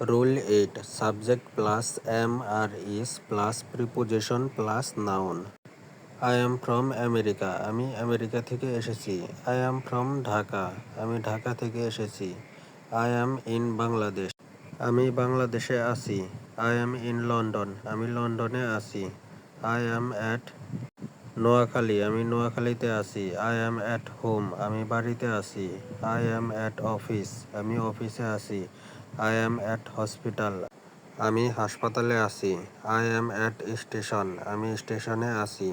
Rule eight, subject plus am are is plus preposition plus noun. I am from America, আমি America থেকে এসেছি। I am from Dhaka, আমি ঢাকা থেকে এসেছি। I am in Bangladesh, আমি বাংলাদেশে আছি। আই এম ইন লন্ডন, আমি লন্ডনে আছি। আই এম অ্যাট নোয়াখালী, আমি নোয়াখালীতে আছি। আই এম অ্যাট হোম, আমি বাড়িতে আছি। আই এম অ্যাট অফিস, আমি অফিসে আছি। আই এম অ্যাট হসপিটাল আমি হাসপাতালে আছি। আই এম অ্যাট স্টেশন আমি স্টেশনে আছি।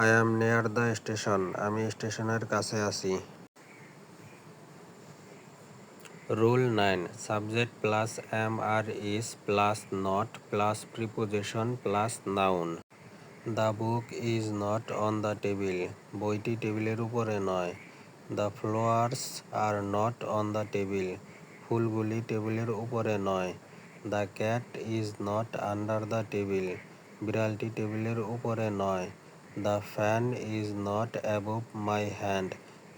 I am near the station আমি স্টেশনের কাছে আছি। Rule nine subject plus am are is plus not plus preposition plus noun the book is not on the table বইটি টেবিলের উপরে নয়। The flowers are not on the table ফুলগুলি টেবিলের উপরে নয়। The cat is not under the table বিড়ালটি টেবিলের উপরে নয়। The fan is not above my hand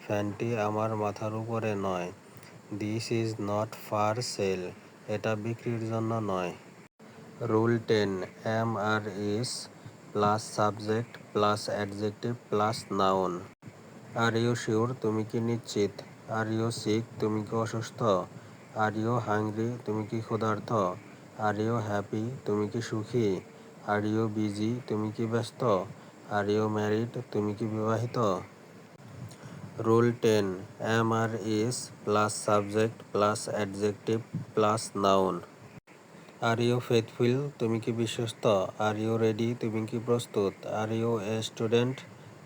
ফ্যানটি আমার মাথার উপরে নয়। This is not for sale এটা বিক্রির জন্য নয়। Rule ten am are is plus subject plus adjective plus noun are you sure তুমি কি নিশ্চিত? আর ইউ সিক তুমি কি অসুস্থ? আর ইউ হাংরি তুমি কি ক্ষুধার্ত? আর ইউ হ্যাপি তুমি কি সুখী? আর ইউ বিজি তুমি কি ব্যস্ত? আর ইউ ম্যারিড তুমি কি বিবাহিত? Rule ten am are is plus subject plus adjective plus noun are you faithful তুমি কি বিশ্বস্ত? আর ইউ রেডি তুমি কি প্রস্তুত? আর ইউ এ স্টুডেন্ট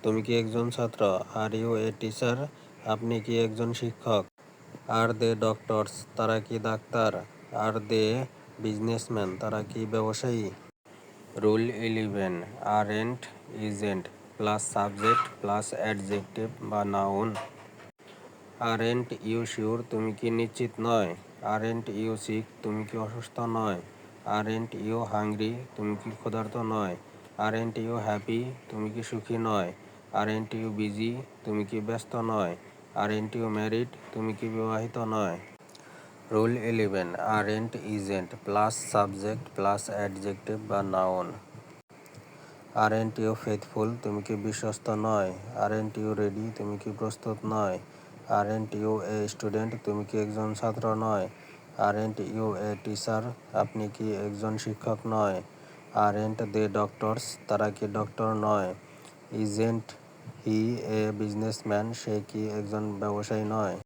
তুমি কি একজন ছাত্র? আর ইউ এ টিচার আপনি কি একজন শিক্ষক? আর দে ডক্টরস, তারা কি ডাক্তার? আর দে বিজনেসম্যান, তারা কি ব্যবসায়ী? Rule eleven aren't isn't plus subject, plus adjective বা noun. Aren't you sure তুমি কি নিশ্চিত নয়? আর এন্ট ইউ সিক, তুমি কি অসুস্থ নয়? আর এন্ট ইউ হাংরি তুমি কি ক্ষুধার্ত নয়? আর এন্ট ইউ হ্যাপি, তুমি কি সুখী নয়? আর এন্ট ইউ বিজি, তুমি কি ব্যস্ত নয়? আর এন্ট ইউ ম্যারিড তুমি কি বিবাহিত নয়? Rule eleven aren't isn't plus subject plus adjective বা noun aren't you faithful তুমি কি বিশ্বস্ত নয়? আর এন্ট ইউ রেডি তুমি কি প্রস্তুত নয়? Aren't you a student তুমি কি একজন ছাত্র নয়? Aren't you a teacher আপনি কি একজন শিক্ষক নয়? আর এন্ট দে ডক্টরস তারা কি ডক্টর নয়? ইজেন্ট হি এ বিজনেসম্যান সে কি একজন ব্যবসায়ী নয়?